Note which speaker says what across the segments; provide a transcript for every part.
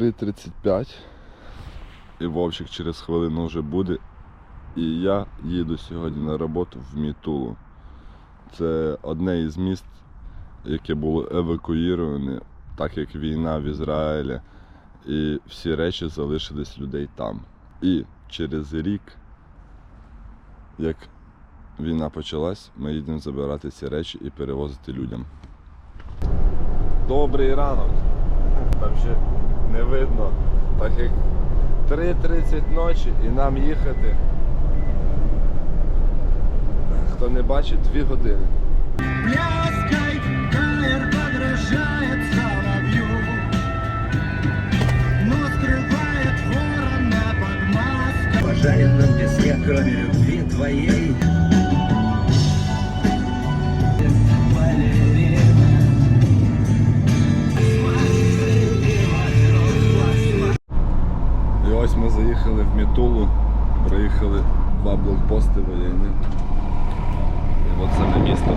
Speaker 1: 3.35 і Вовчик через хвилину вже буде. І я їду сьогодні на роботу в Мітулу. Це одне із міст, яке було евакуїроване, так як війна в Ізраїлі. І всі речі залишились людей там. І через рік, як війна почалась, ми їдемо забирати ці речі і перевозити людям. Добрий ранок. Там ще не видно, так як 3.30 ночі і нам їхати. Хто не бачить, 2 години.
Speaker 2: Пляской Каир подражает соловью Но скрывает ворона под маской
Speaker 3: пожаренном песке, кроме любви твоей.
Speaker 1: Заїхали в Мітулу, проїхали два блокпости воєнні. І от саме місто.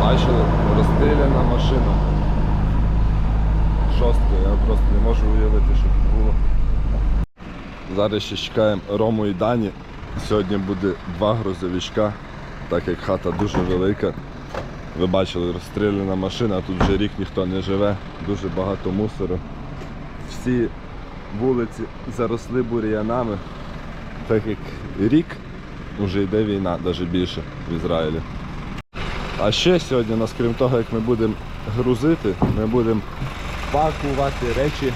Speaker 1: Бачили, розстріляна машина. Шостка, я просто не можу уявити, що це було. Зараз ще чекаємо Рому і Дані. Сьогодні буде два грузовичка, так як хата дуже велика. Ви бачили, розстріляна машина, тут вже рік ніхто не живе, дуже багато мусору. Всі вулиці заросли бур'янами, так як рік вже йде війна, навіть більше в Ізраїлі. А ще сьогодні, нас крім того, як ми будемо грузити, ми будемо пакувати речі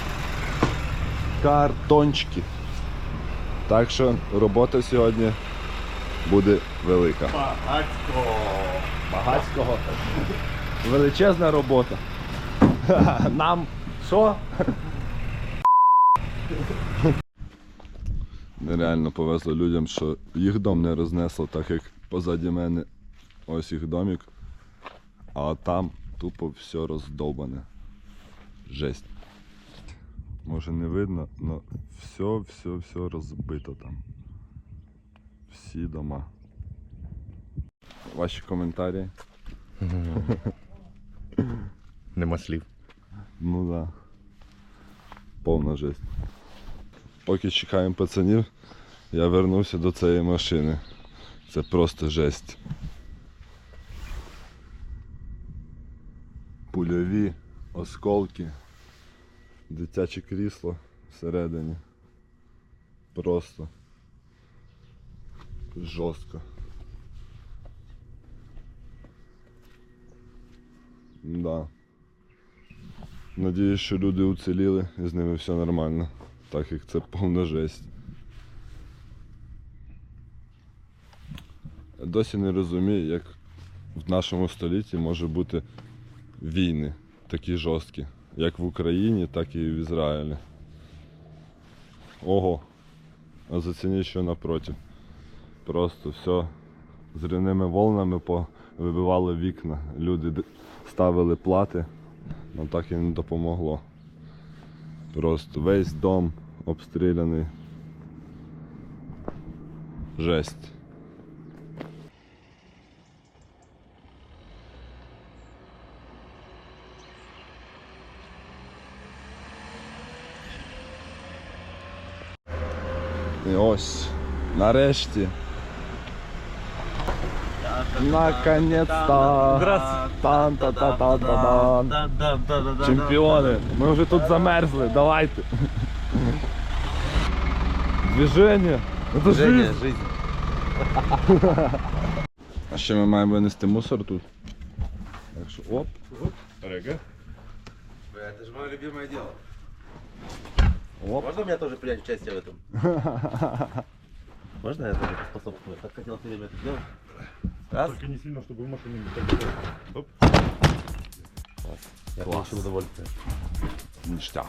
Speaker 1: картончики. Так що робота сьогодні буде велика. Багацького. Багацького. Величезна робота. Нам що? Нереально повезло людям, що їх дом не рознесло, так як позаді мене ось їх домик, а там тупо все роздовбане. Жесть. Може не видно, але все, все, все розбито там. Всі дома. Ваші коментарі?
Speaker 4: Нема слів.
Speaker 1: Ну да. Повна жесть. Поки чекаємо пацанів, я вернувся до цієї машини. Це просто жесть. Пульові, осколки, дитяче крісло всередині. Просто жорстко. Да. Надіюсь, що люди уціліли і з ними все нормально, так як це повна жесть. Я Досі не розумію, як в нашому столітті може бути війни такі жорсткі, як в Україні, так і в Ізраїлі. Ого. А зацініть, що напроти. Просто все з зрівними волнами вибивали вікна. Люди ставили плати, нам так і не допомогло. Просто весь дом обстріляний. Жесть. І ось, нарешті. Наконец-то! Чемпіони! Ми вже тут замерзли, давайте. Движення! Це жизнь!
Speaker 4: жизнь.
Speaker 1: А ще ми маємо винести мусор тут. Так що оп.
Speaker 4: Это же мое любимое дело.
Speaker 1: Оп.
Speaker 4: Можно мне тоже принять участие в этом? Можно я тоже поспособствую? Так хотел все время это сделать. Раз.
Speaker 5: Только не сильно, чтобы в машине не так Оп.
Speaker 4: Я получил удовольствие.
Speaker 1: Ништяк.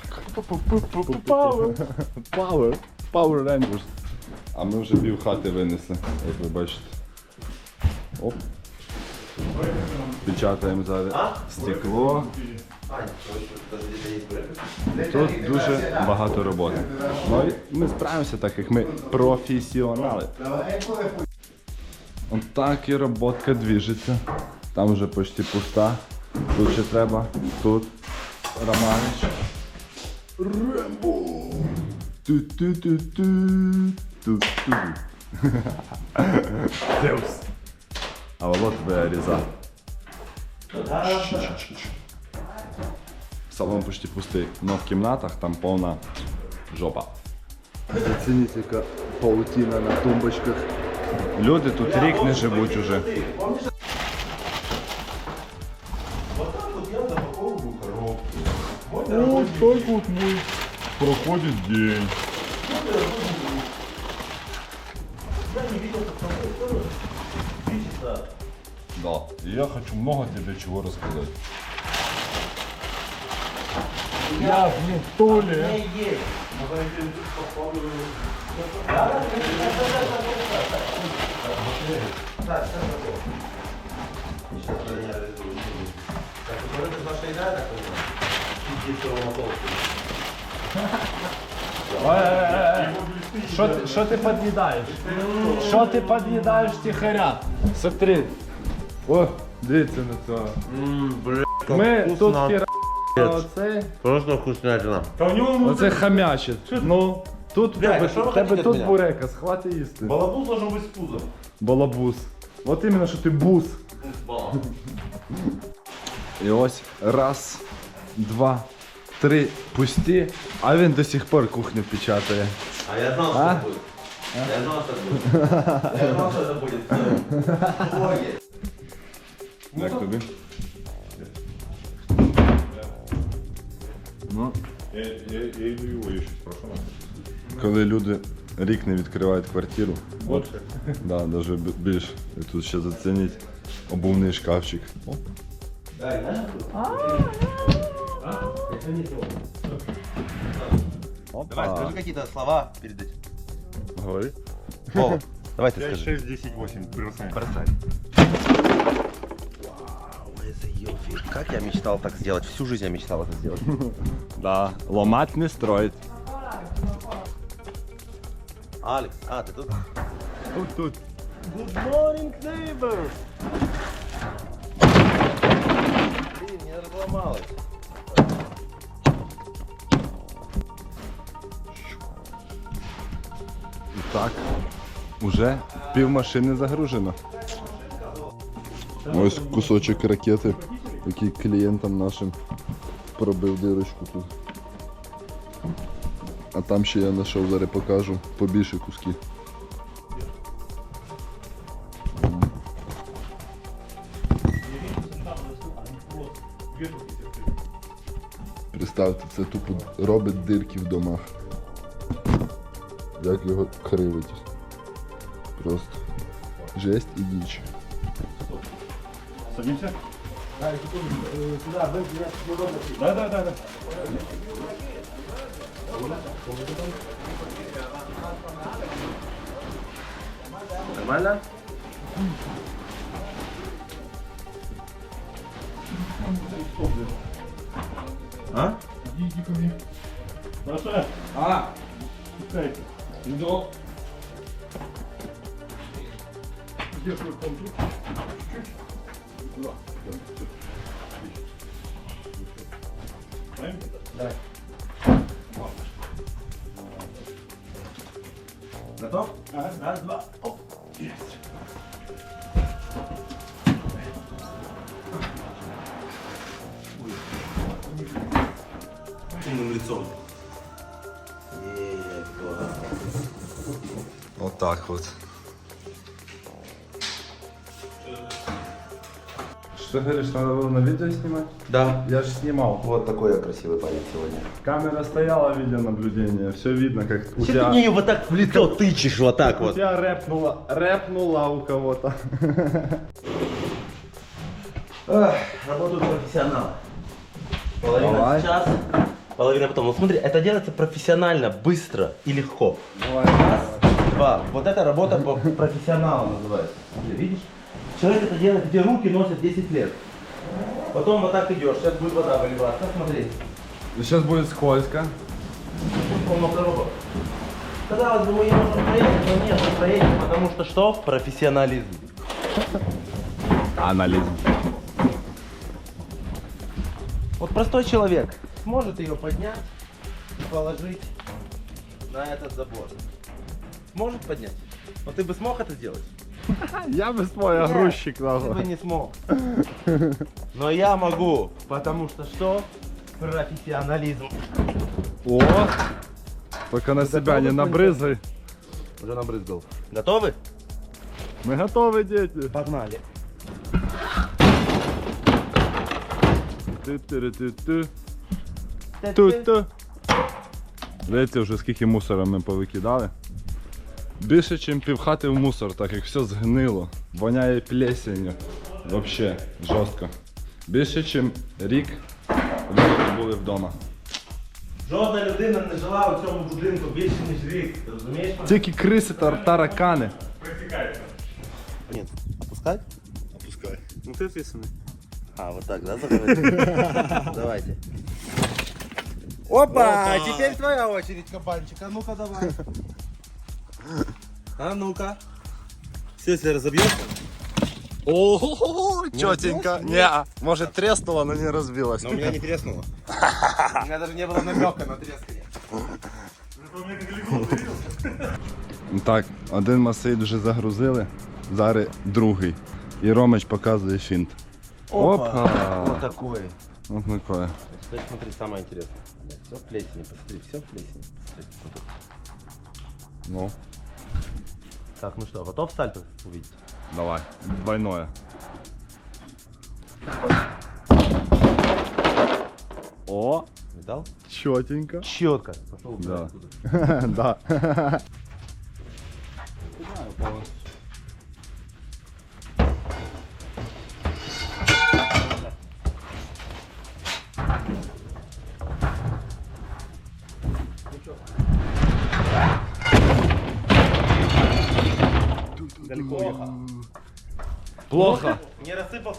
Speaker 1: Power. Power. Power Rangers. А ми вже пів хати винесли, як ви бачите. Оп. Печатаємо зараз стекло. Тут дуже багато роботи. Ну ми справимося, так як ми професіонали. От так і роботка двіжиться. Там вже почти пуста. Тут ще треба. Тут Романич. Рембо! Ту-ту-ту-ту. Ту-ту. Зевс. А Волод тебе різав. Салон почти пустий, но в кімнатах там повна жопа. Зацініть, яка паутіна на тумбочках. Люди тут рік не живуть уже.
Speaker 5: Вот так вот мой проходит день.
Speaker 1: Да.
Speaker 5: И я хочу много тебе чего рассказать.
Speaker 1: Я в туалет.
Speaker 6: Що ти, що ти під'їдаєш? Що ти під'їдаєш тихаря? Смотри.
Speaker 1: О, дивіться на це.
Speaker 6: Ми тут хіра... Оце,
Speaker 4: Просто вкуснятина.
Speaker 6: оце хамячить. Ну, тут в тебе,
Speaker 4: що ви
Speaker 6: в тебе
Speaker 4: хотите
Speaker 6: тут
Speaker 4: від мене?
Speaker 6: бурека, схвати їсти.
Speaker 5: Балабус должен быть с пузом.
Speaker 1: Балабус. От іменно, що ти бус. І ось раз, два, три пусті, а він до сих пор кухню печатає.
Speaker 4: А я знал, что
Speaker 1: А?
Speaker 4: это будет. Я знал, что это будет. Я знал, что это будет. Боги.
Speaker 1: Як тобі?
Speaker 5: Я, я, я иду его ищу, прошу
Speaker 1: коли люди рік не відкривають квартиру,
Speaker 5: Вот.
Speaker 1: да, навіть бі- більше. І тут ще зацініть обувний шкафчик. О,
Speaker 4: Давай, скажи какие-то слова перед этим.
Speaker 1: говори.
Speaker 4: Вова, давай ты
Speaker 5: 5,
Speaker 4: скажи.
Speaker 5: 6, 10, 8. Бросаем.
Speaker 4: Бросай. Как я мечтал так сделать? Всю жизнь я мечтал это сделать.
Speaker 1: Да, ломать не строить.
Speaker 4: Алекс, а, ты тут?
Speaker 1: Тут, тут.
Speaker 4: Good morning, neighbor! Блин, не разломалось.
Speaker 1: І так, уже пів машини загружено. Ось кусочок ракети, який клієнтам нашим пробив дирочку тут. А там ще я знайшов, зараз покажу побільше куски. Представте, це тупо робить дирки в домах. Як його кривить. Просто жесть і діч.
Speaker 5: Садимся? Да, да, да, да.
Speaker 4: Нормально? А?
Speaker 5: Саша,
Speaker 6: А,
Speaker 5: пускайте.
Speaker 6: ну,
Speaker 5: Где свой компьютер? Правильно?
Speaker 4: Готов?
Speaker 5: Раз, два, оп. Есть.
Speaker 4: Умным лицом.
Speaker 1: Вот так вот. Что говоришь, надо было на видео снимать?
Speaker 4: Да.
Speaker 1: Я же снимал.
Speaker 4: Вот такой я красивый парень сегодня.
Speaker 1: Камера стояла, видеонаблюдение, все видно, как у
Speaker 4: Че ты
Speaker 1: тебя...
Speaker 4: мне её вот так в лицо тычешь вот так
Speaker 1: У
Speaker 4: вот?
Speaker 1: тебя рэпнула, рэпнула у кого-то.
Speaker 4: Ах, Работают профессионалы. Половина
Speaker 1: Давай.
Speaker 4: сейчас, половина потом. Ну смотри, это делается профессионально, быстро и легко.
Speaker 1: Давай.
Speaker 4: Раз, два. Вот это работа по профессионалу называется. Видишь? Человек это делает, где руки носят 10 лет. Потом вот так идешь, сейчас будет вода выливаться, смотри.
Speaker 1: Зараз буде скользко.
Speaker 4: Он коробок. Казалось бы, мы не можем проехать, но нет, мы проедем, потому что что? Профессионализм.
Speaker 1: Аналіз.
Speaker 4: Вот простой человек сможет ее поднять и положить на этот забор. Сможет поднять? Вот ты бы смог это сделать?
Speaker 1: Я би своя
Speaker 4: Нет,
Speaker 1: грузчик
Speaker 4: Ты
Speaker 1: нахуй.
Speaker 4: бы не смог. Но я могу, потому что что? Профессионализм.
Speaker 1: О! Только на себя не набрызгай.
Speaker 4: Уже набрызгал. Готовы?
Speaker 1: Ми готові, діти.
Speaker 4: Погнали.
Speaker 1: Ту-ту-ру-ту-ту. Ту-ту. Дивіться вже скільки мусора ми повикидали. Більше, ніж півхати в мусор, так як все згнило. Воняє плесенью. Вообще жорстко. Більше, ніж рік люди були вдома.
Speaker 4: Жодна людина не жила у цьому будинку більше, ніж рік. Ти розумієш? мене?
Speaker 1: Тільки криси та таракани.
Speaker 4: Нет. Опускать? Опускай. Ну ты ответственный. А, вот так, да, заговорили? Давайте. Опа! Теперь твоя очередь, кабанчик. А ну-ка давай. А ну-ка. Все, если разобьешь.
Speaker 1: Ого, чотенько. Не, може треснуло, але не розбилось.
Speaker 4: Но у меня не треснуло. У меня даже не было намека на трескание.
Speaker 1: Так, один масейд вже загрузили, зараз другий. І Ромич показує фінт. Опа!
Speaker 4: Вот такой.
Speaker 1: Ось таке.
Speaker 4: Теперь смотри, самое интересное. Все в плесени, посмотри, все в плесени. Вот.
Speaker 1: Ну,
Speaker 4: Так, ну что, готов сальто увидеть?
Speaker 1: давай. Двойное. О,
Speaker 4: Видал?
Speaker 1: чотенько.
Speaker 4: Четко. Пошел
Speaker 1: Да. да.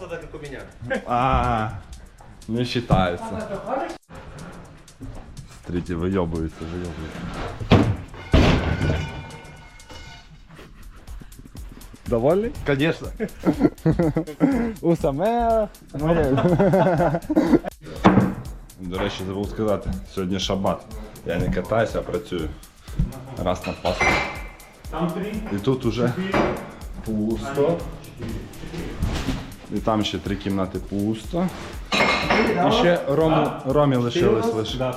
Speaker 4: Не рассыпался так, как у меня.
Speaker 1: А, не считается. Смотрите, выебывается, выебывается. Довольный?
Speaker 4: Конечно.
Speaker 1: У саме. До речі, забув сказати, сьогодні шабат. Я не катаюся, а працюю. Раз на Пасху. І тут уже пусто. І там ще три кімнати пусто. І ще Рому, Ромі лишилось лише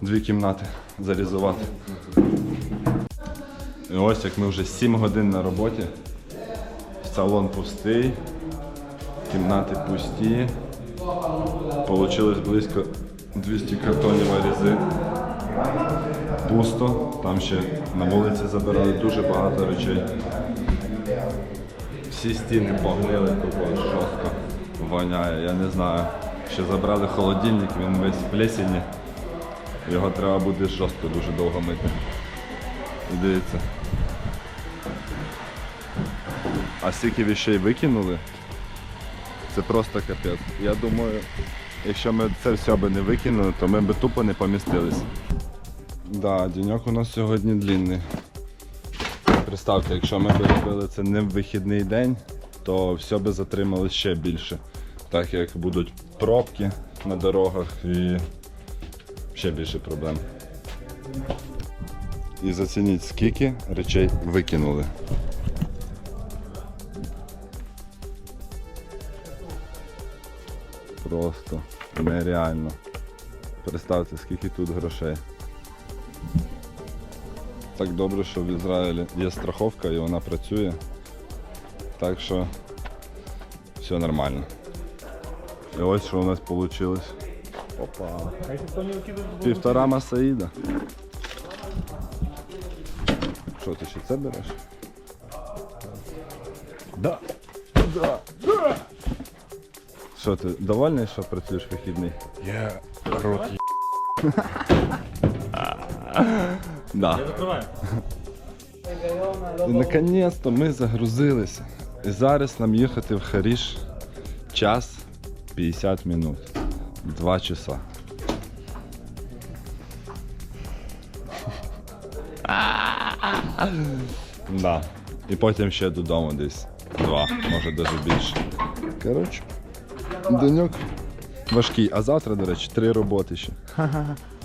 Speaker 1: дві кімнати зарізувати. І ось як ми вже 7 годин на роботі. Салон пустий, кімнати пусті. Получилось близько 200 картонів арізи. Пусто. Там ще на вулиці забирали дуже багато речей. Всі стіни погнили, тупо жорстко воняє, я не знаю. Ще забрали холодильник, він весь в плесені. Його треба буде жорстко дуже довго мити. І дивіться. А стільки вещей викинули. Це просто капець. Я думаю, якщо ми це все би не викинули, то ми б тупо не помістились. Да, денек у нас сьогодні длинний. Представте, якщо ми б робили це не в вихідний день, то все би затрималось ще більше. Так як будуть пробки на дорогах і ще більше проблем. І зацініть, скільки речей викинули. Просто нереально. Представте, скільки тут грошей. Так добре, що в Ізраїлі є страховка і вона працює. Так що все нормально. І ось що у нас вийшло. Опа. Півтора масаїда. Що ти ще це береш? Да. Да. Що ти довольний, що працюєш вихідний? Я рот Да. І наконець-то ми загрузилися. І зараз нам їхати в Харіш час 50 минут. 2 часа. Да. І потім ще додому десь. Два, може навіть більше. Коротше, деньок важкий. А завтра, до речі, три роботи ще.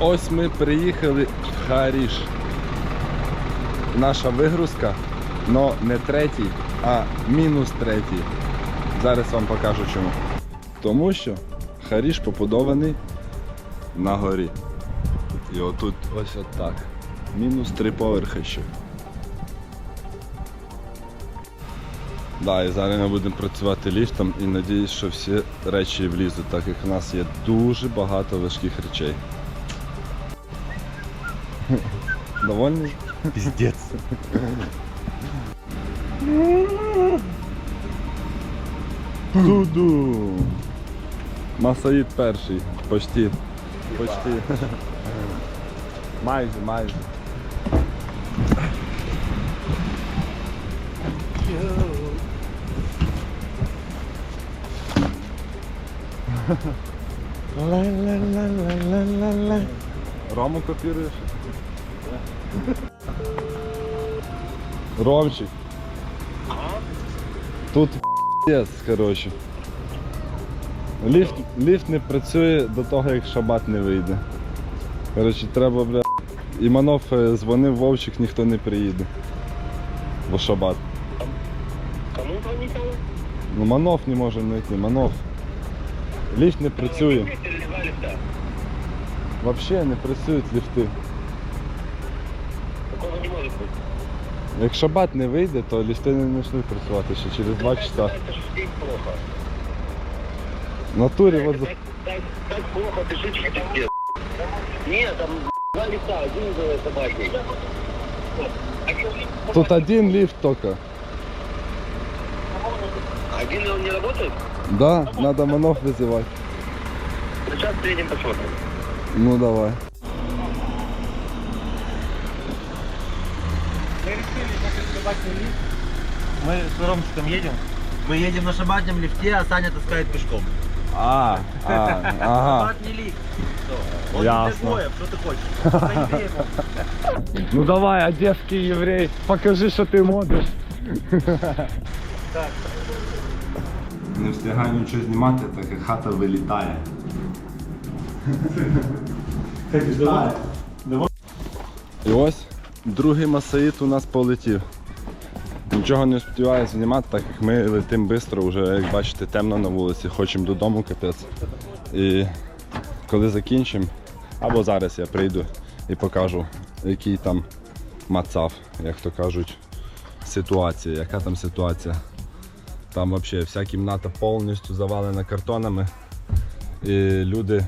Speaker 1: ось ми приїхали в Харіш. Наша вигрузка, але не третій, а мінус третій. Зараз вам покажу чому. Тому що Харіш побудований на горі. І отут ось отак. Мінус три поверхи ще. Да, і зараз ми будемо працювати ліфтом і надіюсь, що всі речі влізуть, так як у нас є дуже багато важких речей. Довольний? Піздець. Туду. Масаїд перший. Почти. Почти. Майже, майже. Рому копируешь? Ромчик. Тут пиздец, короче. Ліфт, ліфт не працює до того, як шабат не вийде. Коротше, треба, бля. Іманов е, дзвонив Вовчик, ніхто не приїде. Бо шабат.
Speaker 7: Кому звонить?
Speaker 1: Ну Манов не може знайти, Манов. Ліфт не працює. Взагалі не працюють ліфти.
Speaker 7: Такого не может быть.
Speaker 1: Як шабат не вийде, то ліфти не почнуть працювати ще через 2 часа.
Speaker 7: Это же здесь плохо.
Speaker 1: В натурі от за...
Speaker 7: Так, так, так плохо, ты жить что пиздец. Нет, там два лифта, один за собакой.
Speaker 1: Тут один ліфт тільки.
Speaker 7: Один он не работает?
Speaker 1: Да, треба Манов визивати.
Speaker 7: Ну, Сейчас приедем посмотрим.
Speaker 1: Ну давай.
Speaker 4: Мы с Ромчиком едем. Мы едем на шабатном лифте, а Саня таскает пешком.
Speaker 1: А, а, ага.
Speaker 4: Шабатный лифт. Что? Он
Speaker 1: Ясно.
Speaker 4: для гоев, что ты хочешь? За евреев он.
Speaker 6: Ну давай, одеський єврей, покажи, що ти можеш.
Speaker 1: Не встигаю нічого знімати, так як хата вилітає. І ось другий масаїт у нас полетів. Нічого не встигаю знімати, так як ми летимо швидко, вже як бачите, темно на вулиці, хочемо додому капець. І коли закінчимо, або зараз я прийду і покажу, який там мацав, як то кажуть, ситуація, яка там ситуація. Там взагалі вся кімната повністю завалена картонами. І люди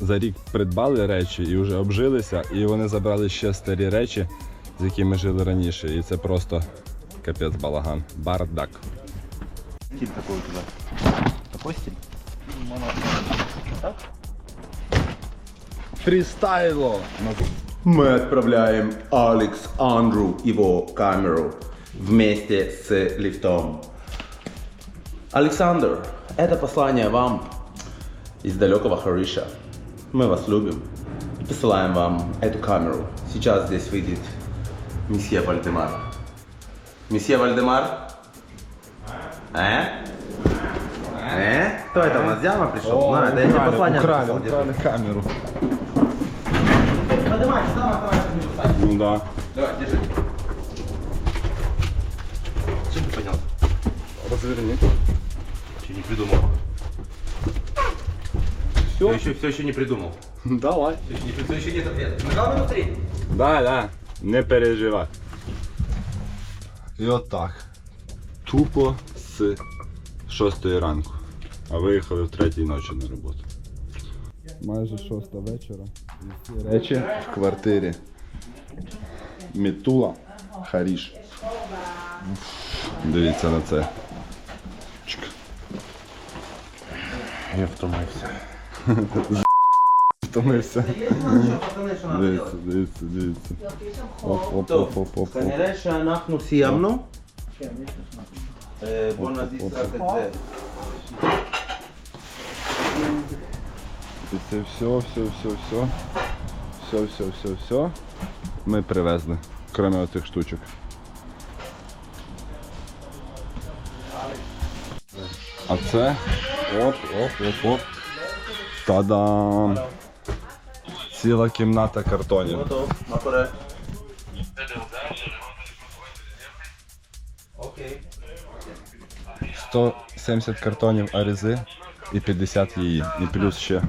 Speaker 1: за рік придбали речі і вже обжилися, і вони забрали ще старі речі, з якими жили раніше. І це просто капець балаган. Бардак.
Speaker 4: Стиль такой у тебя. Какой стиль?
Speaker 1: Фрістайло!
Speaker 8: Мы отправляем Алекс Андру его камеру вместе с лифтом. Александр, это послание вам из далекого Хариша. Мы вас любим и посылаем вам эту камеру. Сейчас здесь выйдет месье Вальдемар. Месье Вальдемар? Э? Э? Кто это у нас? Диама пришел? На, это я тебе послание
Speaker 1: украли,
Speaker 8: написал, держи.
Speaker 1: украли камеру.
Speaker 4: Поднимай, давай, давай.
Speaker 1: Ну да.
Speaker 8: Давай, держи. Что ты понял?
Speaker 1: Розверни.
Speaker 8: Че не придумал?
Speaker 1: Все,
Speaker 8: Я еще, все еще не придумал.
Speaker 6: Давай.
Speaker 8: Все еще, не- все еще нет ответа. Нажал минус три.
Speaker 6: Да, да. Не переживай.
Speaker 1: І отак. Тупо з 6 ранку. А виїхали в 3 ночі на роботу. Майже 6 вечора. І всі речі в квартирі. Мітула Харіш. Дивіться на це.
Speaker 8: Я втомився.
Speaker 1: Втомився.
Speaker 4: пацаны, что надо
Speaker 1: Дивіться,
Speaker 4: делать?
Speaker 1: дивіться, дивіться. Оп, оп,
Speaker 4: טוב,
Speaker 1: оп, оп, оп, оп.
Speaker 4: כנראה שאנחנו סיימנו. אה, בוא נזיז רק את זה.
Speaker 1: І це все, все, все, все. Все, все, все, все. Ми привезли, крім оцих штучок. А це. Оп, оп, оп, оп. Та-дам! Ціла кімната картонів.
Speaker 4: טוב, מה קורה? אוקיי.
Speaker 1: 170 картонів арізи і 50 її. І плюс ще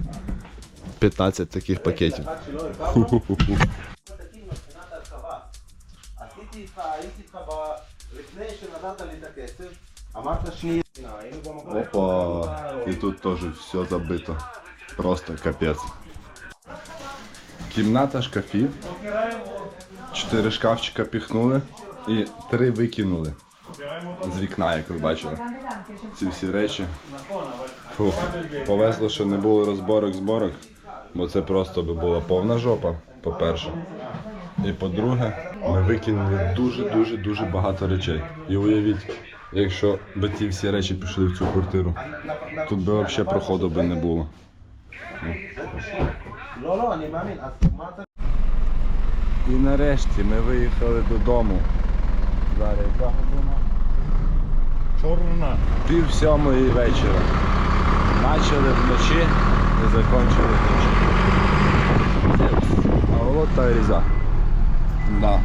Speaker 1: 15 таких пакетів.
Speaker 4: עד שלא הכרנו. תגיד, מבחינת ההרחבה, עשיתי איתך, הייתי איתך ב- לפני שנתת לי את הכסף, אמרת שנייה. היינו במקום.
Speaker 1: Опа! І тут теж все забито. Просто капець. Кімната шкафів. Чотири шкафчика піхнули і три викинули. З вікна, як ви бачили. Ці всі речі. Фух. Повезло, що не було розборок-зборок, бо це просто би була повна жопа, по-перше. І по-друге, ми викинули дуже-дуже дуже багато речей. І уявіть, якщо би ті всі речі пішли в цю квартиру, тут би взагалі проходу би не було.
Speaker 4: לא, לא, אני מאמין. אז מה אתה...
Speaker 1: І нарешті ми виїхали додому. Зараз яка година?
Speaker 5: Чорна.
Speaker 1: Пів сьомої вечора. Почали вночі і закінчили вночі. А волод та різа. Да.